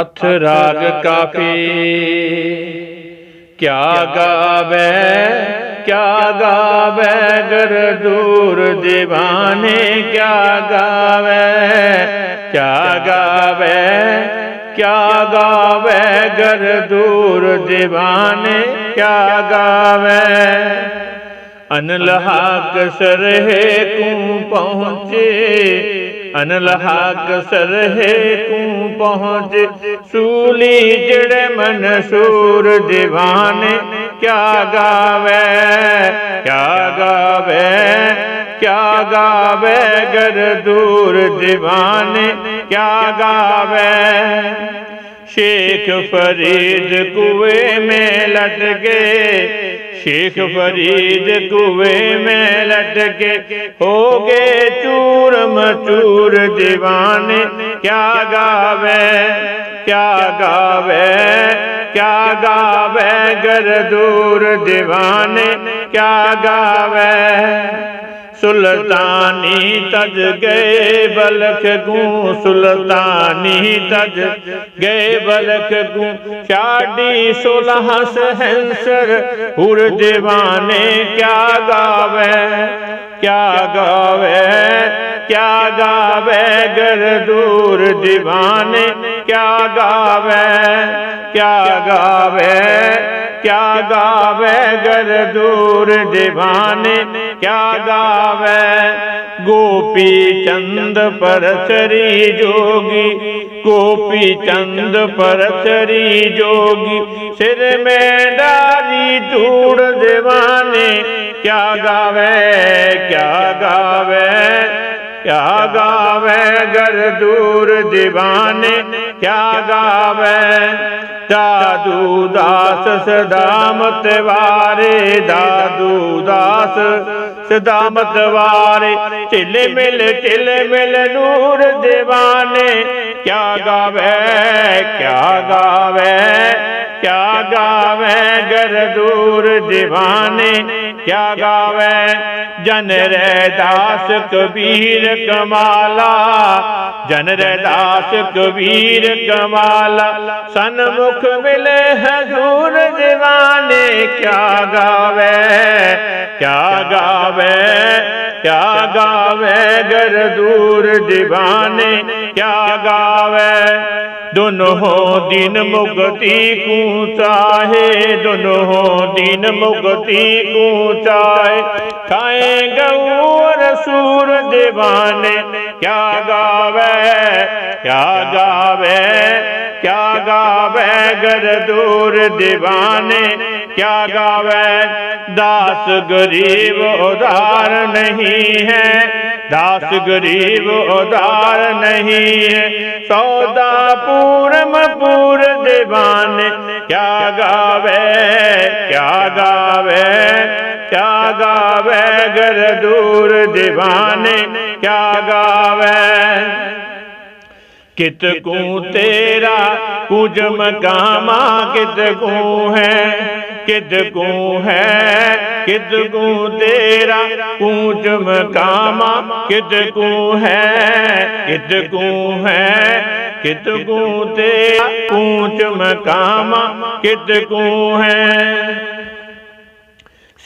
ਅਥ ਰਾਗ ਕਾਫੀ। ਕਿਆ ਗਾਵੇ ਕਿਆ ਗਾਵੇ ਗਰ ਦੂਰ دیਵਾਨੇ ਕਿਆ ਗਾਵੇ ਕਿਆ ਗਾਵੇ ਕਿਆ ਗਾਵੇ ਗਰ ਦੂਰ دیਵਾਨੇ ਕਿਆ ਗਾਵੇ। ਅਨਲ ਹਾਕ ਸਰਹੇ ਕੂ ਪਹੁੰਚੇ انلحاق سرہے کوں پہنچ سولی جڑے منصور دیوانے کیا گاوے کیا گاوے کیا گاوے گر دور دیوانے کیا گاوے شیخ فرید کوئے میں لٹ گئے شیخ فرید کنویں میں لٹکے ہو گئے چور مچور دیوانے کیا گاوے؟ کیا گاوے؟ کیا گاوے؟ گردور دیوانے کیا گاوے؟ سلطانی تج گئے بلک گوں سلطانی تج گئے بلک گوں شاڈی سولہ سہنسر ہر دیوانے کیا گاوے کیا گاوے کیا گاوے گر دور دیوانے کیا گاوے کیا گاوے کیا گاوے گر دور دیوانے کیا گاوے؟ گوپی چند پر چری جوگی، گوپی چند پر چری جوگی۔ سر میں ڈالی چوڑ دیوانے، کیا گاوے؟ کیا گاوے؟ کیا گاوے؟ گر دور دیوانے، کیا گاوے؟ دادو داس سدامت وارے، دادو داس ਸਦਾਮਤ ਵਾਰੇ ਢਿਲ ਮਿਲ ਢਿਲ ਮਿਲ, ਨੂਰ دیਵਾਨੇ ਕਿਆ ਗਾਵੇ ਕਿਆ ਗਾਵੇ ਕਿਆ ਗਾਵੇ ਗਰ ਦੂਰ دیਵਾਨੇ کیا گاوے جن داس کبیر کمالا جن داس کبیر کمالا سن مکھ ملے حضور دیوانے کیا گاوے کیا گاوے کیا گاوے گر دور دیوانے کیا گاوے دنوں دن مکتی کو چاہے دنوں دن مکتی کو چاہے کھائے گور سور دیوانے کیا گاوے کیا گاوے کیا گاوے گر دور دیوانے کیا گاوے داس غریب ادار نہیں ہے ਦਾਸ ਗਰੀਬ ਉਦਾਰ ਨਹੀਂ ਸੌਦਾ ਪੂਰਮ ਪੂਰ ਦੀਵਾਨ ਕਿਆ ਗਾਵੇ ਕਿਆ ਗਾਵੇ ਕਿਆ ਗਾਵੇ ਗਰ ਦੂਰ ਦੀਵਾਨ ਕਿਆ ਗਾਵੇ ਕਿਤ ਕੂ ਤੇਰਾ ਕੁਝ ਮਕਾਮਾ ਕਿਤ ਕੂ ਹੈ ਕਿਤ ਕੂ ਹੈ ਕਿਤ ਕੂ ਤੇਰਾ ਕੁਝ ਮਕਾਮਾ ਕਿਤ ਕੂ ਹੈ ਕਿਤ ਕੂ ਹੈ ਕਿਤ ਕੂ ਤੇਰਾ ਕੁਝ ਮਕਾਮਾ ਕਿਤ ਕੂ ਹੈ।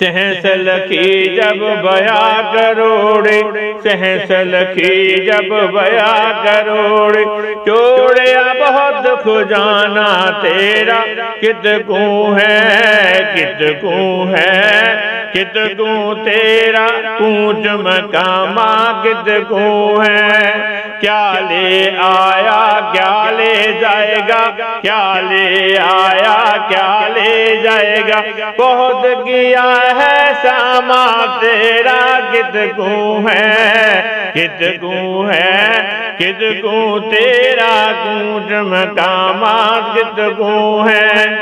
سہسل کی جب بیا کروڑے سہسل کی جب بیا کروڑے چوڑیا بہت خجانا تیرا کت کو ہے کت کو ہے۔ کت گوں تیرا کونچ مقامہ کت گوں ہے۔ کیا لے آیا، کیا لے جائے گا؟ کیا لے آیا، کیا لے جائے گا؟ بہت کیا ہے ساما تیرا کت گوں ہے۔ ਕਿਤ ਗੂ ਹੈ ਕਿਤ ਗੂ ਤੇਰਾ ਗੂ ਜਮਕਾਮਾ ਮਾਤ ਕਿਤ ਗੂ ਹੈ।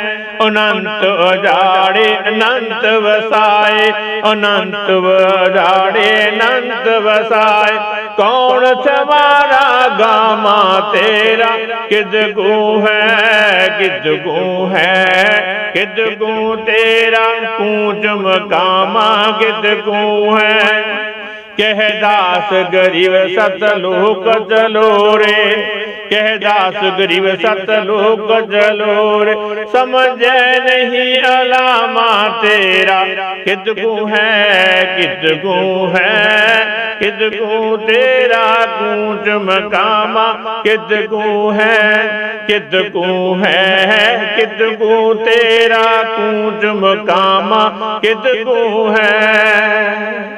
ਅਨੰਤ ਅਜਾੜੇ, ਅਨੰਤ ਵਸਾਏ, ਅਨੰਤ ਵਜਾੜੇ, ਅਨੰਤ ਵਸਾਏ। ਕੌਣ ਸਵਾਰਾ ਗਾਮਾ ਤੇਰਾ? ਕਿਦ ਗੂ ਹੈ ਕਿਦ ਗੂ ਹੈ। ਕਿਦ ਗੂ ਤੇਰਾ ਕੂਚ ਮਕਾਮਾ ਕਿਦ ਗੂ ਹੈ। کہہ داس غریب ست لوک جلو رے کہہ داس غریب ست لوک جلو رے سمجھ نہیں علامہ تیرا کتگو ہے کتگو ہے کتگو تیرا کونچ مقامہ کتگو ہے کتگو ہے کتگو تیرا کونچ مقامہ کتگو ہے۔